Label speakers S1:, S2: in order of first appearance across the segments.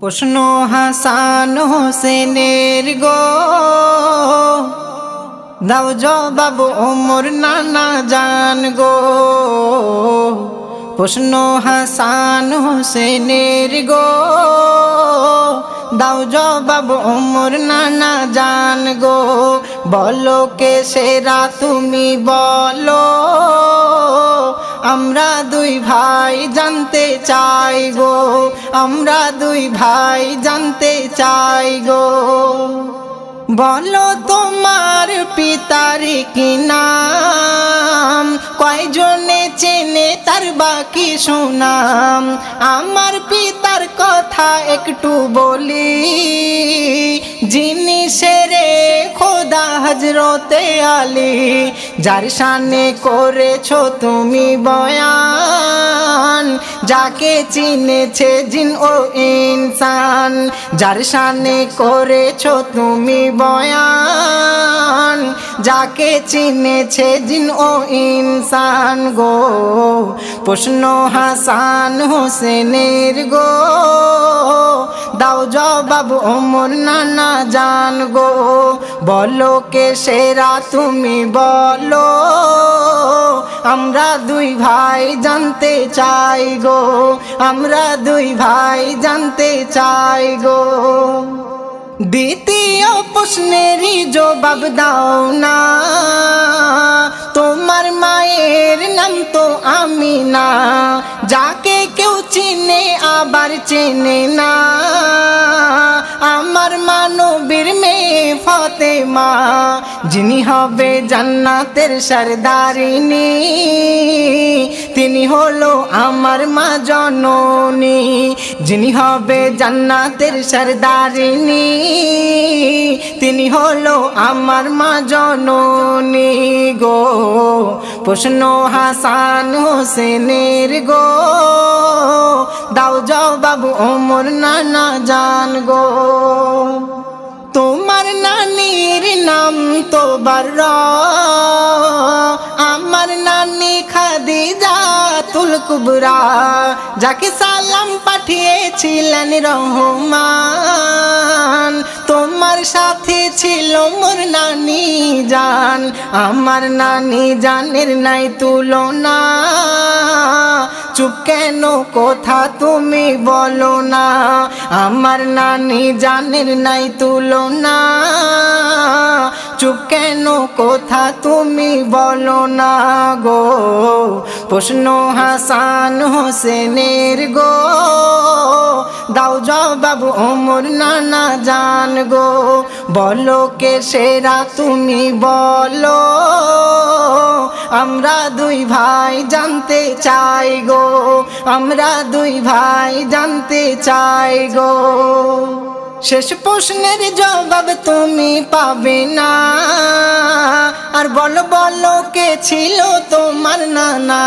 S1: প্রশ্ন হাসান হোসেনের গো। দাও জবাব ওমর নানা জান গো। প্রশ্ন হাসান হোসেনের গো। দাও জবাব ওমর নানা জান গো। বলো কে সেরা তুমি বলো। আমরা দুই ভাই জানতে চাই গো, আমরা দুই ভাই জানতে চাই গো। বলো তোমার পিতার কি নাম? কয়জনে চেনে তার বাকি সুনাম? আমার পিতার কথা একটু বলি, যিনি সেরে খোদা হজরতে আলী, যার সানে করেছ তুমি বয়ান। যাকে চিনেছে জিন ও ইনসান, যার সানে করেছ তুমি বয়ান। যাকে চিনেছে জিন ও ইনসান গো, প্রশ্ন হাসান হোসেনের গো। দাও জবাব ওমর নানা জান গো, বলো কে সেরা তুমি বলো। আমরা দুই ভাই জানতে চাই গো, আমরা দুই ভাই জানতে চাই গো। দ্বিতীয় প্রশ্নেরই জবাব দাও না। তোমার মায়ের নাম তো আমি না, যাকে কেউ চিনে আবার চেনে না। আমার মানবীর মেয়ে ফতেমা, যিনি হবে জান্নাতের সরদারিনী। তিনি হলো আমার মা জননী, যিনি হবে জান্নাতের সরদারিনী। তিনি হলো আমার মা জননী গো। প্রশ্ন হাসান হোসেনের গো। দাও জবাব ওমর নানা জান গো। তোমার নানির নাম তো বাররা। আমার নানি খাদিজা তুল কুবরা। যাকে সালাম পাঠিয়েছিলেন রহমান। তোমার সাথে ছিল মোর নানি জান। আমার নানি জানের নাই তুলনা। চুপ কেন? কথা তুমি বলো না। আমার নানি জানের নাই তুলনা। চুপ কেন? কথা তুমি বলো না গো। প্রশ্ন হাসান হোসেনের গো। ওমর নানা জান গো, বলো কে সেরা তুমি বলো। আমরা দুই ভাই জানতে চাই গো, আমরা দুই ভাই জানতে চাই গো। শেষ প্রশ্নের জবাব তুমি পাবে না। আর বলো বলো কে ছিল তোমার নানা?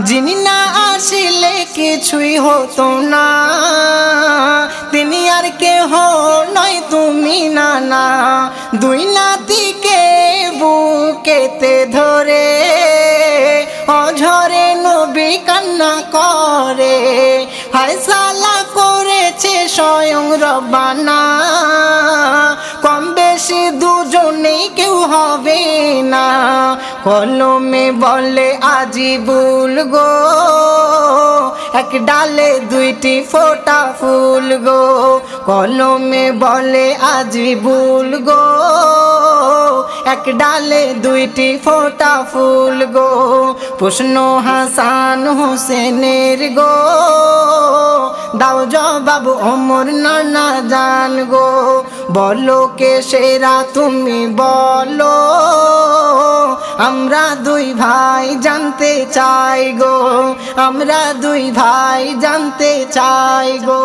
S1: যিনি না আসিলে কিছুই হতো না। তিনি আর কেহ নয় তুমি নানা। দুই নাতিকে বুকেতে ধরে অঝরে নবী কান্না করে। স্বয়ং রবানা কম বেশি দুজনেই কেউ হবে না। কলমে বলে আজি ভুল গো। এক ডালে দুইটি ফোটা ফুল গো। কলমে বলে আজি ভুল গো। এক ডালে দুইটি ফোটা ফুল গো। প্রশ্ন হাসান হোসেনের গো। দাও জবাব অমর নানা জান গো। বলো কে সেরা তুমি বলো। আমরা দুই ভাই জানতে চাই গো। আমরা দুই ভাই জানতে চাই গো।